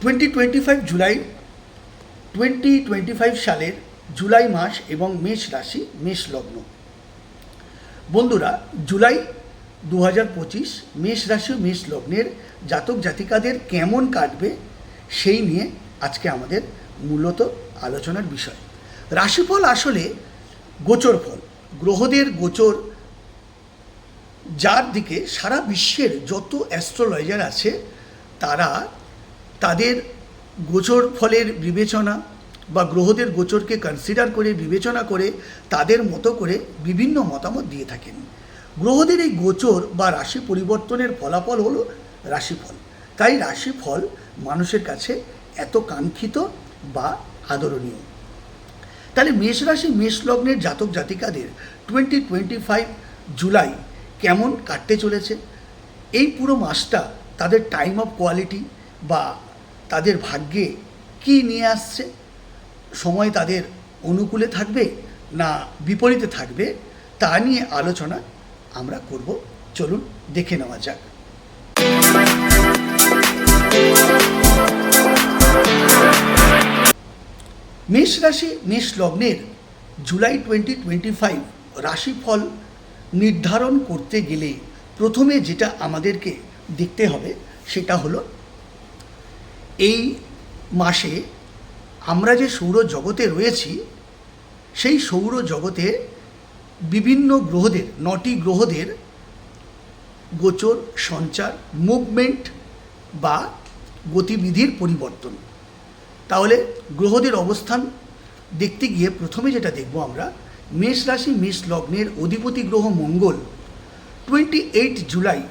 Twenty twenty five July twenty twenty five সালের July মাস এবং মেষ রাশি, মেষ লগ্ন। বন্ধুরা জুলাই দু হাজার পঁচিশ মেষ রাশি মেষ লগ্নের জাতক জাতিকাদের কেমন কাটবে সেই নিয়ে আজকে আমাদের মূলত আলোচনার বিষয়। রাশিফল আসলে গোচর ফল। গ্রহদের গোচর যার দিকে সারা বিশ্বের যত অ্যাস্ট্রোলজার আছে, তারা তাদের গোচর ফলের বিবেচনা বা গ্রহদের গোচরকে কনসিডার করে, বিবেচনা করে, তাদের মতো করে বিভিন্ন মতামত দিয়ে থাকেন। গ্রহদের এই গোচর বা রাশি পরিবর্তনের ফলাফল হলো রাশিফল। তাই রাশিফল মানুষের কাছে এত কাঙ্ক্ষিত বা আদরণীয়। তাহলে মেষ রাশি, মেষ লগ্নের জাতক জাতিকাদের টোয়েন্টি টোয়েন্টি ফাইভ জুলাই কেমন কাটতে চলেছে? এই পুরো মাসটা তাদের টাইম অফ কোয়ালিটি বা তাদের ভাগ্যে কি নিয়ে আসছে? সময় তাদের অনুকূলে থাকবে না বিপরীতে থাকবে? তা নিয়ে আলোচনা আমরা করব। চলুন দেখে নেওয়া যাক। মেষ রাশি, মেষ লগ্নের জুলাই টোয়েন্টি টোয়েন্টি ফাইভ রাশিফল নির্ধারণ করতে গেলে প্রথমে যেটা আমাদেরকে দেখতে হবে সেটা হলো এই মাসে আমরা যে সৌর জগতে রয়েছি, সেই সৌর জগতে বিভিন্ন গ্রহদের, নটি গ্রহদের গোচর, সঞ্চার, মুভমেন্ট বা গতিবিধির পরিবর্তন। তাহলে গ্রহদের অবস্থান দেখতে গিয়ে প্রথমে যেটা দেখব আমরা, মেষ রাশি, মেষ লগ্নের অধিপতি গ্রহ মঙ্গল টোয়েন্টি এইট জুলাই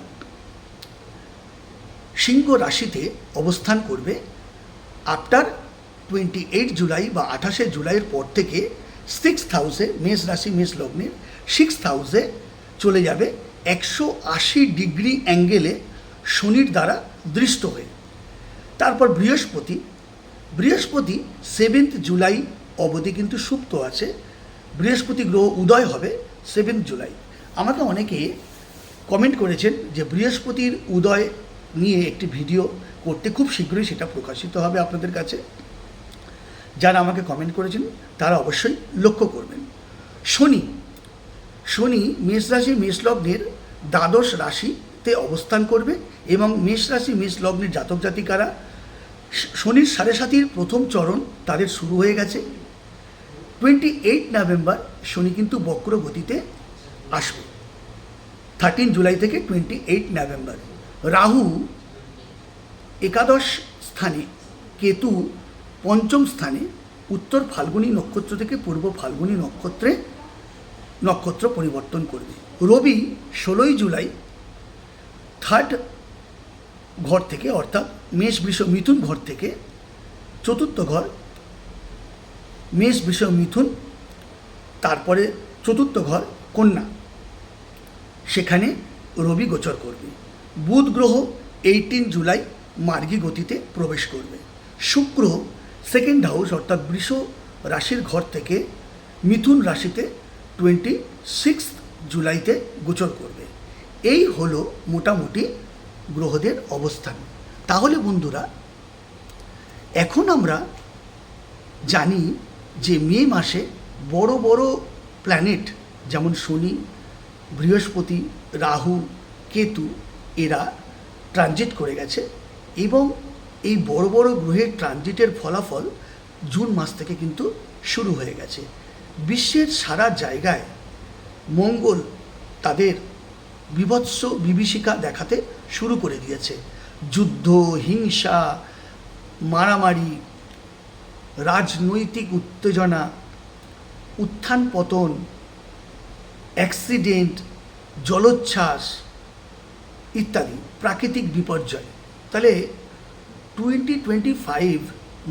সিংহ রাশিতে অবস্থান করবে আফটার টোয়েন্টি এইট জুলাই বা আঠাশে জুলাইয়ের পর থেকে সিক্স হাউসে মেষ রাশি, মেষ লগ্নের সিক্স হাউসে চলে যাবে একশো আশি ডিগ্রি অ্যাঙ্গেলে শনির দ্বারা দৃষ্ট হয়ে। তারপর বৃহস্পতি বৃহস্পতি সেভেন্থ জুলাই অবধি কিন্তু সুপ্ত আছে। বৃহস্পতি গ্রহ উদয় হবে সেভেন্থ জুলাই। আমাকে অনেকে কমেন্ট করেছেন যে বৃহস্পতির উদয় নিয়ে একটি ভিডিও করতে খুব শীঘ্রই সেটা প্রকাশিত হবে আপনাদের কাছে। যারা আমাকে কমেন্ট করেছেন, তারা অবশ্যই লক্ষ্য করবেন। শনি শনি মেষ রাশি, মেষ লগ্নের দ্বাদশ রাশিতে অবস্থান করবে এবং মেষ রাশি, মেষ লগ্নের জাতক জাতিকারা শনির সাড়ে সাতির প্রথম চরণ তাদের শুরু হয়ে গেছে। টোয়েন্টি এইট নভেম্বর শনি কিন্তু বক্র গতিতে আসবে। থার্টিন জুলাই থেকে টোয়েন্টি এইট নভেম্বর রাহু একাদশ স্থানে, কেতু পঞ্চম স্থানে, উত্তর ফাল্গুনী নক্ষত্র থেকে পূর্ব ফাল্গুনী নক্ষত্রে নক্ষত্র পরিবর্তন করবে। রবি ষোলোই জুলাই থার্ড ঘর থেকে, অর্থাৎ মেষ বৃষ মিথুন ঘর থেকে চতুর্থ ঘর, মেষ বৃষ মিথুন, তারপরে চতুর্থ ঘর কন্যা। সেখানে রবি গোচর করবে। বুধ গ্রহ এইটিন জুলাই মার্গী গতিতে প্রবেশ করবে। শুক্র সেকেন্ড হাউস অর্থাৎ বৃষ রাশির ঘর থেকে মিথুন রাশিতে টোয়েন্টি সিক্স জুলাইতে গোচর করবে। এই হলো মোটামুটি গ্রহদের অবস্থান। তাহলে বন্ধুরা, এখন আমরা জানি যে মে মাসে বড় বড় প্ল্যানেট যেমন শনি, বৃহস্পতি, রাহু, কেতু এরা ট্রানজিট করে গেছে এবং এই বড় বড় গ্রহের ট্রানজিটের ফলাফল জুন মাস থেকে কিন্তু শুরু হয়ে গেছে। বিশ্বের সারা জায়গায় মঙ্গল তাদের বিভৎস বিভীষিকা দেখাতে শুরু করে দিয়েছে। যুদ্ধ, হিংসা, মারামারি, রাজনৈতিক উত্তেজনা, উত্থান পতন অ্যাক্সিডেন্ট জলোচ্ছ্বাস ইত্যাদি, প্রাকৃতিক বিপর্যয়। তাহলে টোয়েন্টি টোয়েন্টি ফাইভ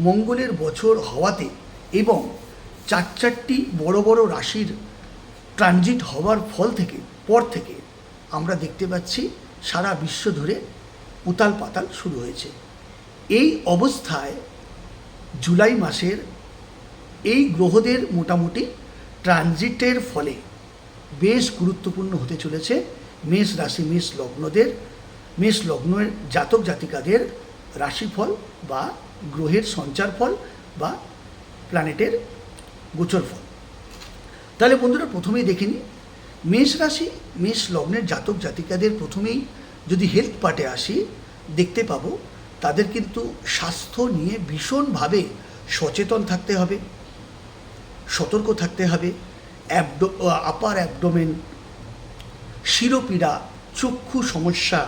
মঙ্গলের বছর হওয়াতে এবং চার চারটি বড় বড় রাশির ট্রানজিট হওয়ার ফল থেকে, পর থেকে আমরা দেখতে পাচ্ছি সারা বিশ্ব ধরে উতাল পাতাল শুরু হয়েছে। এই অবস্থায় জুলাই মাসের এই গ্রহদের মোটামুটি ট্রানজিটের ফলে বেশ গুরুত্বপূর্ণ হতে চলেছে। মেষ রাশি, মেষ লগ্নদের, মেষ লগ্নের জাতক জাতিকাদের রাশিফল বা গ্রহের সঞ্চার ফল বা প্ল্যানেটের গোচর ফল তাহলে বন্ধুরা প্রথমেই দেখে নিই, মেষ রাশি, মেষ লগ্নের জাতক জাতিকাদের প্রথমেই যদি হেলথ পার্টে আসি, দেখতে পাবো তাদের কিন্তু স্বাস্থ্য নিয়ে ভীষণভাবে সচেতন থাকতে হবে, সতর্ক থাকতে হবে, অ্যাবডো আপার অ্যাবডোমেন শিরোপীড়া, চক্ষু সমস্যা,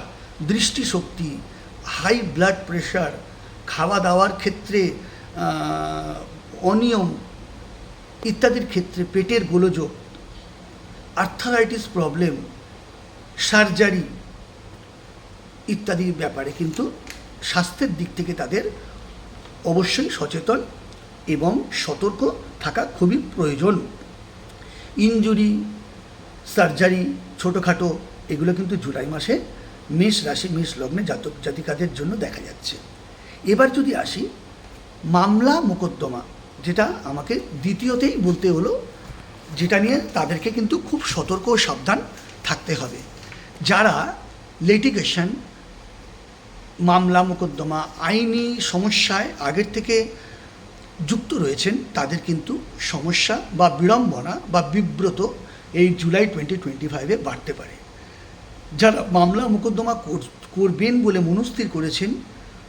দৃষ্টিশক্তি হাই ব্লাড প্রেশার খাওয়া দাওয়ার ক্ষেত্রে অনিয়ম ইত্যাদির ক্ষেত্রে পেটের গোলযোগ আর্থারাইটিস প্রবলেম সার্জারি ইত্যাদির ব্যাপারে কিন্তু স্বাস্থ্যের দিক থেকে তাদের অবশ্যই সচেতন এবং সতর্ক থাকা খুবই প্রয়োজন। ইনজুরি সার্জারি ছোটোখাটো এগুলো কিন্তু জুলাই মাসে মেষ রাশি, মেষ লগ্নে জাতক জাতিকাদের জন্য দেখা যাচ্ছে। এবার যদি আসি, মামলা মোকদ্দমা, যেটা আমাকে দ্বিতীয়তেই বলতে হলো, যেটা নিয়ে তাদেরকে কিন্তু খুব সতর্ক ও সাবধান থাকতে হবে। যারা লিটিগেশন মামলা মোকদ্দমা, আইনি সমস্যায় আগের থেকে যুক্ত রয়েছেন, তাদের কিন্তু সমস্যা বা বিড়ম্বনা বা বিব্রত এই জুলাই টোয়েন্টি টোয়েন্টি ফাইভে বাড়তে পারে। যারা মামলা মোকদ্দমা করবেন বলে মনস্থির করেছেন,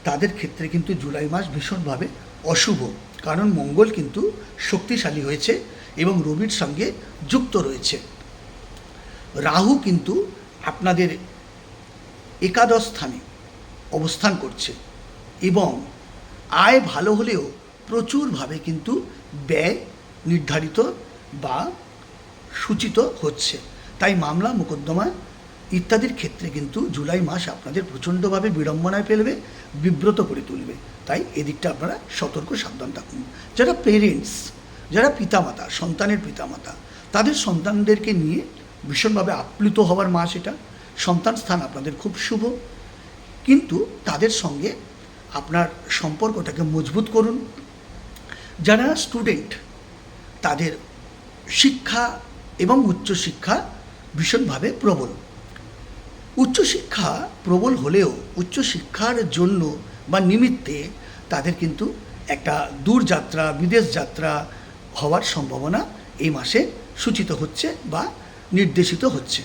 তাদের ক্ষেত্রে কিন্তু জুলাই মাস ভীষণভাবে অশুভ। কারণ মঙ্গল কিন্তু শক্তিশালী হয়েছে এবং রবির সঙ্গে যুক্ত রয়েছে। রাহু কিন্তু আপনাদের একাদশ স্থানে অবস্থান করছে এবং আয় ভালো হলেও প্রচুরভাবে কিন্তু ব্যয় নির্ধারিত বা সূচিত হচ্ছে। তাই মামলা, মোকদ্দমা ইত্যাদির ক্ষেত্রে কিন্তু জুলাই মাস আপনাদের প্রচণ্ডভাবে বিড়ম্বনায় ফেলবে, বিব্রত করে তুলবে। তাই এদিকটা আপনারা সতর্ক, সাবধান থাকুন। যারা পেরেন্টস যারা পিতামাতা, সন্তানের পিতামাতা, তাদের সন্তানদেরকে নিয়ে ভীষণভাবে আপ্লুত হওয়ার মাস এটা। সন্তান স্থান আপনাদের খুব শুভ। কিন্তু তাদের সঙ্গে আপনার সম্পর্কটাকে মজবুত করুন। যারা স্টুডেন্ট তাদের শিক্ষা এবং উচ্চশিক্ষা ভীষণভাবে প্রবল। উচ্চশিক্ষা প্রবল হলেও উচ্চশিক্ষার জন্য বা নিমিত্তে তাদের কিন্তু একটা দূরযাত্রা বিদেশ যাত্রা হওয়ার সম্ভাবনা এই মাসে সূচিত হচ্ছে বা নির্দেশিত হচ্ছে।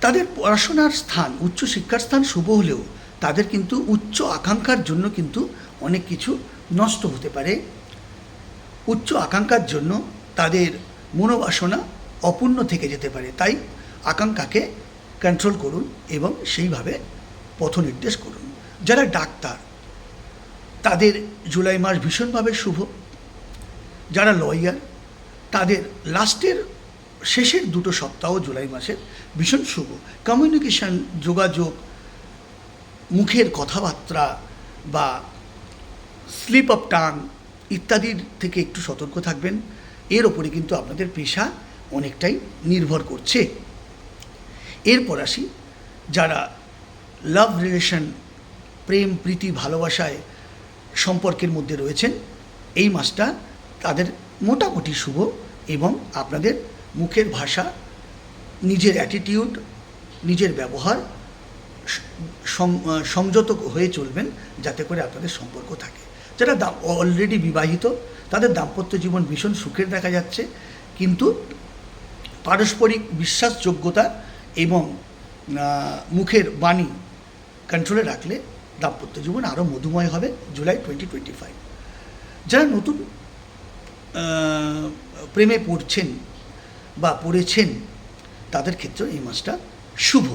তাদের পড়াশোনার স্থান, উচ্চশিক্ষার স্থান শুভ হলেও তাদের কিন্তু উচ্চ আকাঙ্ক্ষার জন্য কিন্তু অনেক কিছু নষ্ট হতে পারে। উচ্চ আকাঙ্ক্ষার জন্য তাদের মনোবাসনা অপূর্ণ থেকে যেতে পারে। তাই আকাঙ্ক্ষাকে কন্ট্রোল করুন এবং সেইভাবে পথ নির্দেশ করুন। যারা ডাক্তার, তাদের জুলাই মাস ভীষণভাবে শুভ। যারা লয়ার তাদের লাস্টের শেষের দুটো সপ্তাহ জুলাই মাসের ভীষণ শুভ। কমিউনিকেশন যোগাযোগ, মুখের কথাবার্তা বা স্লিপ অফ টান ইত্যাদির থেকে একটু সতর্ক থাকবেন। এর ওপরে কিন্তু আপনাদের পেশা অনেকটাই নির্ভর করছে। এরপর আসি, যারা লাভ রিলেশন প্রেম, প্রীতি, ভালোবাসায় সম্পর্কের মধ্যে রয়েছেন, এই মাসটা তাদের মোটামুটি শুভ এবং আপনাদের মুখের ভাষা, নিজের অ্যাটিটিউড নিজের ব্যবহার সংযত হয়ে চলবেন যাতে করে আপনাদের সম্পর্ক থাকে। যারা অলরেডি বিবাহিত তাদের দাম্পত্য জীবন ভীষণ সুখের দেখা যাচ্ছে, কিন্তু পারস্পরিক বিশ্বাসযোগ্যতা এবং মুখের বাণী কন্ট্রোলে রাখলে দাম্পত্য জীবন আরও মধুময় হবে জুলাই টোয়েন্টি টোয়েন্টি ফাইভ যারা নতুন প্রেমে পড়ছেন বা পড়েছেন, তাদের ক্ষেত্রে এই মাসটা শুভ।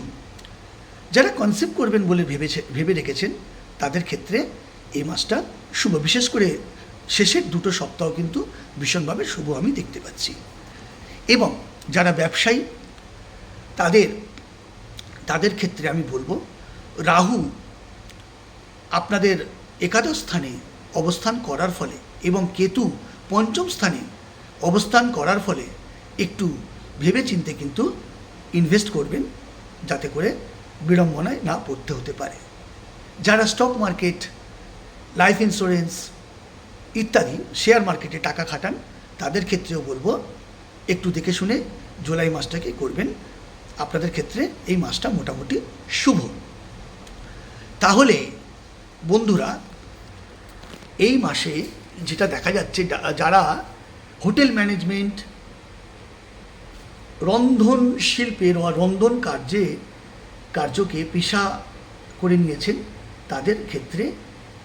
যারা কনসেপ্ট করবেন বলে ভেবেছে, ভেবে রেখেছেন, তাদের ক্ষেত্রে এই মাসটা শুভ। বিশেষ করে শেষের দুটো সপ্তাহ কিন্তু ভীষণভাবে শুভ আমি দেখতে পাচ্ছি। এবং যারা ব্যবসায়ী, তাদের তাদের ক্ষেত্রে আমি বলব, রাহু আপনাদের একাদশ স্থানে অবস্থান করার ফলে এবং কেতু পঞ্চম স্থানে অবস্থান করার ফলে একটু ভেবেচিন্তে কিন্তু ইনভেস্ট করবেন যাতে করে বিড়ম্বনায় না পড়তে হতে পারে। যারা স্টক মার্কেট লাইফ ইন্স্যুরেন্স ইত্যাদি শেয়ার মার্কেটে টাকা খাটান, তাদের ক্ষেত্রেও বলব, একটু দেখে শুনে জুলাই মাসটাকে করবেন? আপনাদের ক্ষেত্রে এই মাসটা মোটামুটি শুভ। তাহলে, বন্ধুরা, এই মাসে যেটা দেখা যাচ্ছে যারা হোটেল ম্যানেজমেন্ট, রন্ধন শিল্পের রন্ধন কার্যে, কার্যকে পেশা করে নিয়েছেন, তাদের ক্ষেত্রে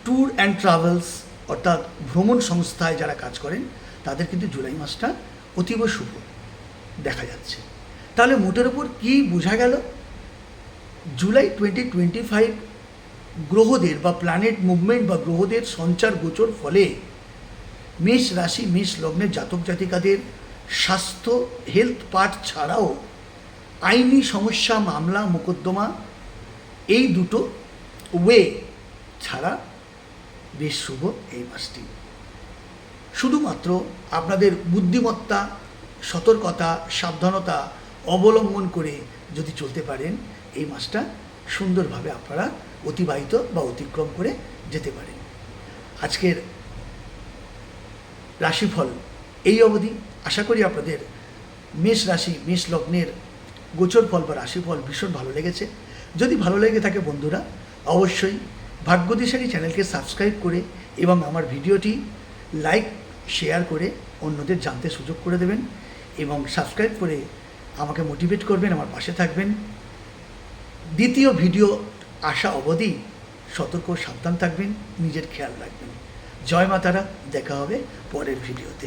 ট্যুর অ্যান্ড ট্রাভেলস অর্থাৎ ভ্রমণ সংস্থায় যারা কাজ করেন, তাদের কিন্তু জুলাই মাসটা অতীব শুভ দেখা যাচ্ছে। তাহলে মোটের ওপর কী বোঝা গেল? জুলাই টোয়েন্টি টোয়েন্টি ফাইভ গ্রহদের বা প্ল্যানেট মুভমেন্ট বা গ্রহদের সঞ্চার গোচর ফলে মেষ রাশি, মেষ লগ্নের জাতক জাতিকাদের স্বাস্থ্য হেলথ পার্ট ছাড়াও আইনি সমস্যা, মামলা, মোকদ্দমা এই দুটো ওয়ে ছাড়া বেশ শুভ এই মাসটি শুধুমাত্র আপনাদের বুদ্ধিমত্তা, সতর্কতা, সাবধানতা অবলম্বন করে যদি চলতে পারেন, এই মাসটা সুন্দরভাবে আপনারা অতিবাহিত বা অতিক্রম করে যেতে পারেন। আজকের রাশিফল এই অবধি। আশা করি আপনাদের মেষ রাশি, মেষ লগ্নের গোচর ফল বা রাশিফল ভীষণ ভালো লেগেছে। যদি ভালো লেগে থাকে বন্ধুরা, অবশ্যই ভাগ্যদিশালী চ্যানেলকে সাবস্ক্রাইব করে এবং আমার ভিডিওটি লাইক, শেয়ার করে অন্যদের জানতে সুযোগ করে দেবেন এবং সাবস্ক্রাইব করে আমাকে মোটিভেট করবেন, আমার পাশে থাকবেন। দ্বিতীয় ভিডিও আসা অবধি সতর্ক সাবধান থাকবেন, নিজের খেয়াল রাখবেন। জয় মাতারা, দেখা হবে পরের ভিডিওতে।